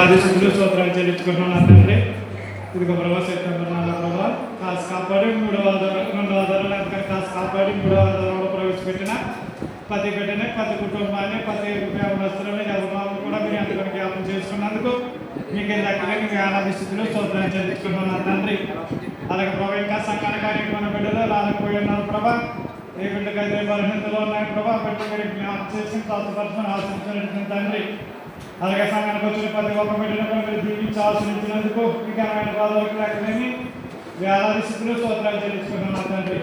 ఆదేశితులు స్తోత్రాలు చెల్లించుకుంటున్నాను తండ్రి ఇదిగో ప్రభా సెప్టెంబర్ నెల ప్రభా కాసు కాపాడి మూడవ ఆధారం రెండవ ఆధారం ఎందుకంటే కాసు కాపాడి మూడవ ఆధారంలో ప్రవేశపెట్టిన ప్రతి బిడ్డని ప్రతి కుటుంబాన్ని ప్రతి వస్తువులని ఎవరిని కూడా మీరు ఎంతగానో జ్ఞాపం చేసుకున్నందుకు మీకు దగ్గర మీకు ఆనాది స్థితిలో స్తోత్రాలు చెల్లించుకుంటున్నాను తండ్రి అలాగే ప్రభా ఇంకా సంఘానికి అనేకమైన బిడ్డలు రాలేకపోయి ఉన్నారు ప్రభా ఏ బిడ్డకైతే బలహీనతలో ఉన్నాయి ప్రభా బిడ్డ మీరు జ్ఞాపం చేసి స్వస్థపరచమని ఆశించాలని తండ్రి అలాగే సంఘానికి వచ్చిన ప్రతి ఒక్క బిడ్డను మీరు దీవించి ఆశ్రయించినందుకు మీ ఘనమైన బాధలకు వేలాది స్థితిలో స్తోత్రాలు చెల్లించుకున్నాను తండ్రి.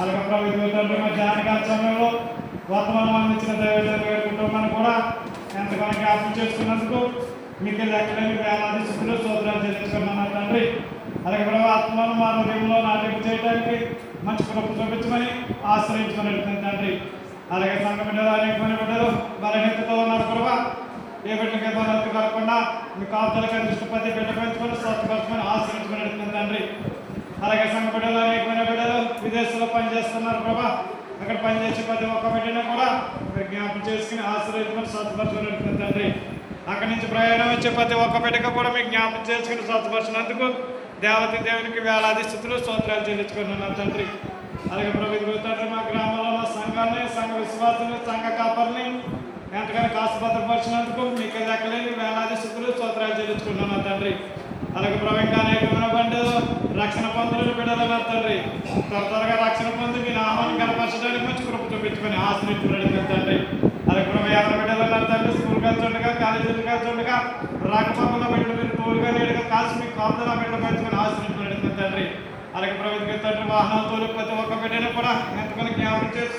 అలాగే ప్రభుత్వ తండ్రి మా జానకాల సమయంలో వర్తమానం అందించిన దైవజన గారి కుటుంబాన్ని కూడా ఎంతగానో జ్ఞాపకం చేసుకున్నందుకు మీకు లెక్కలేని వేలాది స్థితిలో స్తోత్రాలు చెల్లించుకున్నాను తండ్రి. అలాగే ప్రభు ఆత్మను మా హృదయంలో నాటింపు చేయడానికి మంచి కృప చూపించమని ఆశ్రయించుకుని వెళ్తుంది తండ్రి. అలాగే సంఘ బిడ్డలు అనేకమైన బిడ్డలు బలహీనతతో ఏ బిడ్డకి బలహీనత కలగకుండా మీ కాపుదలకు దృష్టిపతి బిడ్డ పెంచుకొని స్వస్థపరచుకొని ఆశ్రయించుకుని తండ్రి. అలాగే సంఘ బిడ్డలు అనేకమైన బిడ్డలు విదేశాల్లో పనిచేస్తున్నారు ప్రభా. అక్కడ పనిచేసే ప్రతి ఒక్క బిడ్డను కూడా మీరు జ్ఞాపకం చేసుకుని ఆశ్రయించుకొని స్వస్థపరచుకుని తండ్రి. అక్కడి నుంచి ప్రయాణం వచ్చే ప్రతి ఒక్క బిడ్డకు కూడా మీకు జ్ఞాపకం చేసుకుని స్వస్థపరిచినందుకు దేవతి దేవునికి వేలాది స్థితిలో స్తోత్రాలు చెల్లించుకున్నాను తండ్రి. అలాగే ప్రభుత్వ మా గ్రామంలో మా సంఘాన్ని సంఘ విశ్వాసాన్ని సంఘ కాపర్ని ఎంతగానో కాస్త భద్రపరిచినందుకు మీకు లెక్కలేని వేలాది స్థితిలో స్తోత్రాలు చెల్లించుకున్నాను తండ్రి. అలాగే ప్రభు ఇంకా అనేకమైన రక్షణ పొందని బిడ్డలన్నారు తండ్రి. త్వర త్వరగా రక్షణ పొంది మీ నామాన్ని కనపరచడానికి మంచి కృప చూపించుకొని ఆశ్రయించుకున్నాడు తండ్రి. అలాగే ప్రభు ఎవరి బిడ్డలన్నారు తండ్రి స్కూల్కి వెళ్తుండగా కాలేజీలకు వెళ్తుండగా రాకపోకుండా బిడ్డలు మీరు తోడుగా లేడుగా కాల్చి మీ కాపుదల బిడ్డ పెంచుకొని ఆశ్రయించుకున్నాడు తండ్రి. అలాగే ప్రభు తండ్రి వాహనాలతో ప్రతి ఒక్క బిడ్డను కూడా ఎంతమంది జ్ఞాపకం చేసి